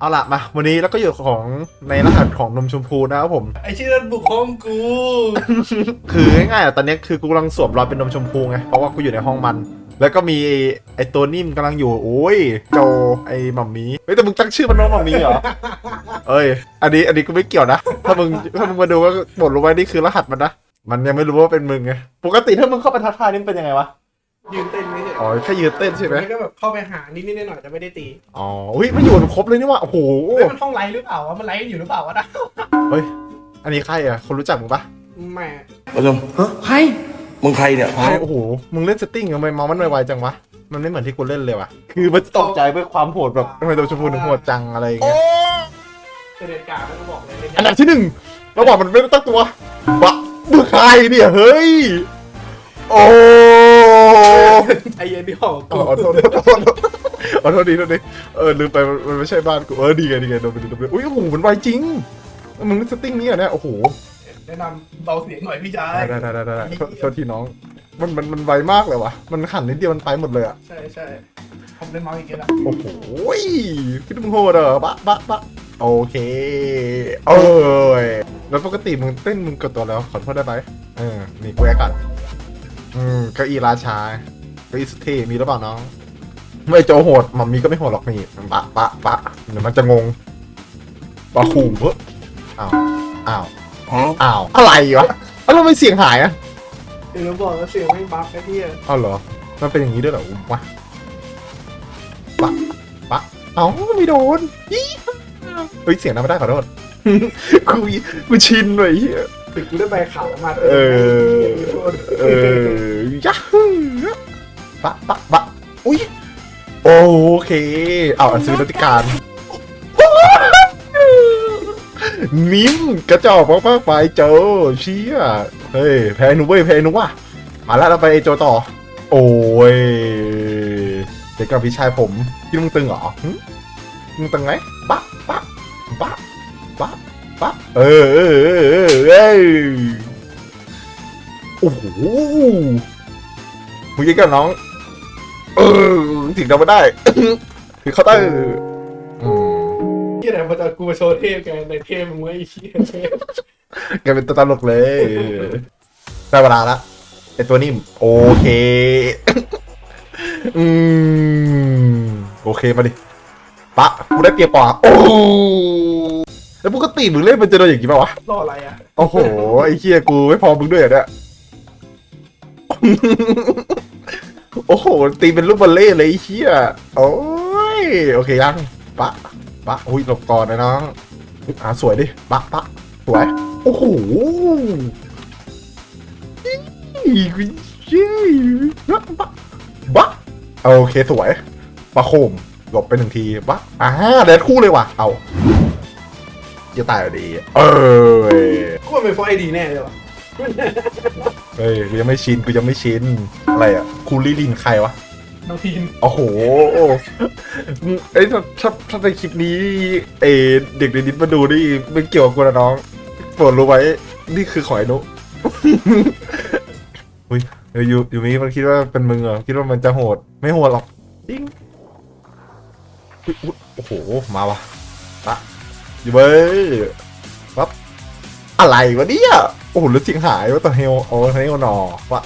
เอาล่ะมาวันนี้แล้วก็อยู่ของในรหัสของนมชมพูนะครับผม ไอชื่อนั้นบุกห้องกู คือง่ายๆอะตอนนี้คือกูกำลังสวมรอยเป็นนมชมพูไงเพราะว่ากูอยู่ในห้องมัน แล้วก็มีไอตัวนิ่มกำลังอยู่โอ้ยโจไอหมัมมี่เฮ้ยแต่มึงตั้งชื่อมันว่าหมัมมี่เหรอเอ้ย อันนี้อันนี้กูไม่เกี่ยวนะ ถ้ามึงถ้ามึงมาดูก็บทรู้ไว้นี่คือรหัสมันนะมันยังไม่รู้ว่าเป็นมึงไงปกติถ้ามึงเข้าไปทักทายนี่มันเป็นยังไงวะ ยืนเต้นไม่ใช่อ๋อแค่ยืนเต้นใช่ไหมแล้วก็แบบเข้าไปหานิดๆหน่อยๆแต่ไม่ได้ตีอ๋ออุ้ยมันอยู่กันครบเลยนี่ว่าโอ้โหเฮ้ยมันห้องไลฟ์หรือเปล่าวะมันไลฟ์กันอยู่หรือเปล่าวะนะเฮ้ยอันนี้ใครอะคนรู้จักมึงปะแม่ประจมฮะใครมึงใครเนี่ยใครโอ้โหมึงเล่นเซตติ้งทำไมเมาส์มันไวๆจังวะมันไม่เหมือนที่กูเล่นเลยว่ะคือมันตกใจด้วยความโหดแบบทำไมตัวชมพูถึงโหดจังอะไรอย่างเงี้ยเสด็จการมันก็บอกเลยอันดับที่หนึ่งระหว่างมันไม่ได้ตั้งตัวบะมึงใครเนี่ยเฮ้ยโอ้ ไอเย็นที่ห้องขกูอโทษขอโทษขอโทษดีโทษดีเออลืมไปมันมันไม่ใช่บ้านกูเออดีไงดีไงโดนไปโดนไปอุ้ยโอ้โหมันไวจริงมึงเล่นเซตติ้งนี้เหรอเนี่ยโอ้โหแนะนำเบาเสียงหน่อยพี่ชายได้ได้ได้ได้ได้โทษโทษทีน้อง มันมันมันไวมากเลยวะมันขันนิดเดียวมันไปหมดเลยอะใช่ใช่ผมเล่นเมาส์อีกแล้วโอ้โหคิดว่ามึงโหดเหรอบะบะบะโอเคเอ้ยแล้วปกติมึงเต้นมึงกดตัวแล้วขอโทษได้ไหมเออนี่กูแอก่อน อืมเก้าอี้ราชาเก้าอี้สุดเท่มีหรือเปล่าน้องไม่โจโหดมัมมี่ก็ไม่โหดหรอกนี่ปะปะปะเดี๋ยวมันจะงงปะขู่เฮ้ยอ้าวอ้าวฮะอ้าวอะไรวะอ้าวทำไมเสียงหายอะเดี๋ยวเราบอกแล้วเสียงไม่บัฟไอ้เหี้ยอ้าวเหรอมันเป็นอย่างนี้ด้วยเหรอวะปะปะเอ้าไม่โดนอี๋เฮ้ยเสียงนั้นไม่ได้ขอโทษกูกูชินเลยเหี้ย ถึกูได้ใบขาวมาเออ เออยักปะปะปะอุ้ย โอเค เอาอันซื้อรัติการนิ้มกระจอกมากๆไปโจเชี่ยเฮ้ย แพ้นูเว้ยแพ้หนูว่ะ มาแล้วเราไปโจต่อ โอ้ยเด็กกับพี่ชายผม พี่มึงตึงเหรอหึมึงตึงไหมปะปะปะ เออเออเออเออโอ้โหมึงยิงกับน้อง เออถึงเราไม่ได้ถึงเคาน์เตอร์อืมเหี้ยไหนมาจะกูมาโชว์เทพแกในเทพมึงไอ้เหี้ยเทพแกเป็นตัวตลกเลยได้เวลาละไอตัวนิ่มโอเคอืมโอเคมาดิปะกูได้เปรียบปะโอ้ แล้วปกติมึงเล่นมันจะโดนอย่างนี้ป่าวะ รออะไรอะโอ้โห ไอ้เคียกูไม่พอมึงด้วยเหรอเนี่ย โอ้โห ตีเป็นลูกบอลเล่เลยไอ้เคียโอ้ย โอเคยัง ปะ ปะ อุ้ยหลบก่อนนะน้องอ่าสวยดิ ปะ ปะ สวย โอ้โหอีกเย้ปะปะปะโอเคสวยปะโคมหลบไปหนึ่งทีปะอ่าเดดคู่เลยว่ะ เอา จะตายพอดี เออกูว่าเป็นเพราะไอดีแน่เลยวะเฮ้ยกูยังไม่ชินกูยังไม่ชิน อะไรอะคูลี่ลินใครวะ น้องทีนโอ้โหมึงเอ้ยถ้าถ้าถ้าในคลิปนี้เออเด็กในดิสมาดูนี่ไม่เกี่ยวกับกูนะน้องโปรดรู้ไว้ นี่คือขอยนุอุ้ยเดี๋ยวยูยูมิมันคิดว่าเป็นมึงเหรอคิดว่ามันจะโหด ไม่โหดหรอกจริงอุ๊ยอุ๊ยโอ้โห มาวะปะ อยู่เว้ยปั๊บอะไรวะเนี่ยโอ้โหแล้วเสียงหายว่าตอนเฮลโอ้เฮลหนอวะ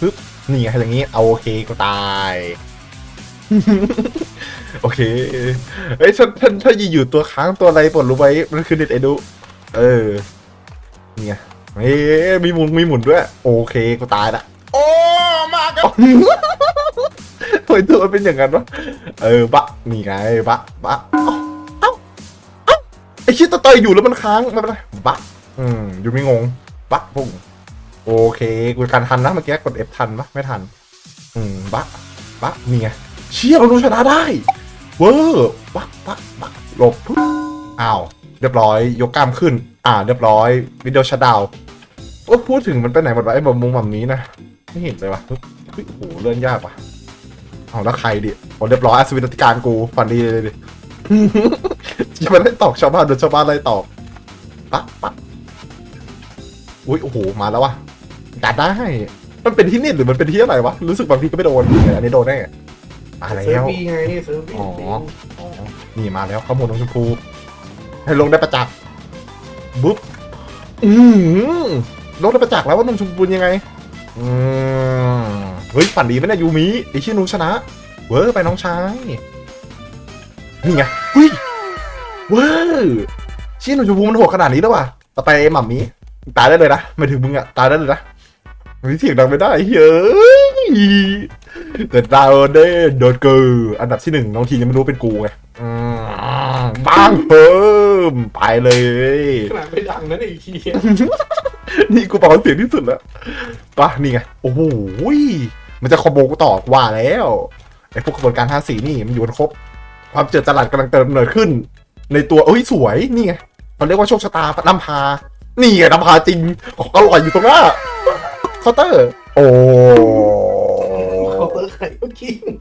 ปึ๊บนี่ไงอย่างงี้เอาโอเคก็ตายโอเคเอ้ยถ้าถ้าถ้าอยู่ตัวค้างตัวอะไรปลดรู้ไว้มันคือเน็ตไอดูเออนี่ไงเอ้ยมีหมุนมีหมุนด้วย โอเคกูตายละโอ้มากันทำไมตัวมันเป็นอย่างนั้นวะเออบะนี่ไงบะบะเอ้าเอ้าเอ้าไอ้ชิดตะเตยอยู่แล้วมันค้างม่เป็นไรบะอืมอยู่ไม่งงบะพุ่งโอเคกูการทันนะเมื่อกี้กด F ทันปะไม่ทัน อืมบะบะนี่ไงเชี่ยเราดูชนะได้เวอร์บะบะบะหลบปุ๊บอ้าวเรียบร้อย ยกกล้ามขึ้น อ่า เรียบร้อยวิดีโอชัดดาวโอ้พูดถึงมันไปไหนหมดวะไอ้บอมมุมแบบนี้นะไม่เห็นเลยวะปึ๊บเฮ้ยโอ้โหเลื่อนยากว่ะเอาแล้วใครดิโอ้เรียบร้อยอัศวินติการกูฝันดีเลยดิ จะมาไล่ตอกชาวบ้านโดนชาวบ้านไล่ตอกปะปะอุ้ยโอ้โหมาแล้ววะกัดได้ มันเป็นที่เน็ตหรือมันเป็นที่อะไรวะรู้สึกบางทีก็ไม่โดนอันนี้โดนแน่มาเซิแล้ร์ฟวบีไงเซิร์ฟบีอ๋อจริงนี่มาแล้วข้อมูลน้องชมพูให้ลงได้ประจักษ์บุ๊บอืมลงได้ประจักษ์แล้วว่าน้องชมพูเป็นยังไงอืมเฮ้ยฝันดีไหมเนี่ยยูมิไอชื่อหนูชนะ เวอร์ไปน้องชายนี่ไงเฮ้ยเวอร์ชื่อหนูชมพูมันโหดขนาดนี้แล้วว่ะต่อไปหม่ำมีตายได้เลยนะไม่ถึงมึงอะตายได้เลยนะมีเสียงดังไม่ได้เฮ้ยเกิดดาวเด้โดนเกอร์อันดับที่หนึ่งน้องทียังไม่รู้เป็นกูไงอืมบ้างเพิ่มไปเลยขนาดไม่ดังนะไอ้เหี้ยนี่กูบอกว่าเสียงที่สุดแล้วปะนี่ไง โอ้โหยมันจะคอมโบกูต่อกูว่าแล้วไอ้พวกกระบวนการทาสีนี่มันอยู่กันครบ ความเจริญตลาดกำลังเติมเนิดขึ้น ในตัวเอ้ยสวยนี่ไงมันเรียกว่าโชคชะตานำพา นี่ไงนำพาจริงของอร่อยอยู่ตรงหน้าเคาน์เตอร์ โอ้เขาเปิดไข่ก็กิน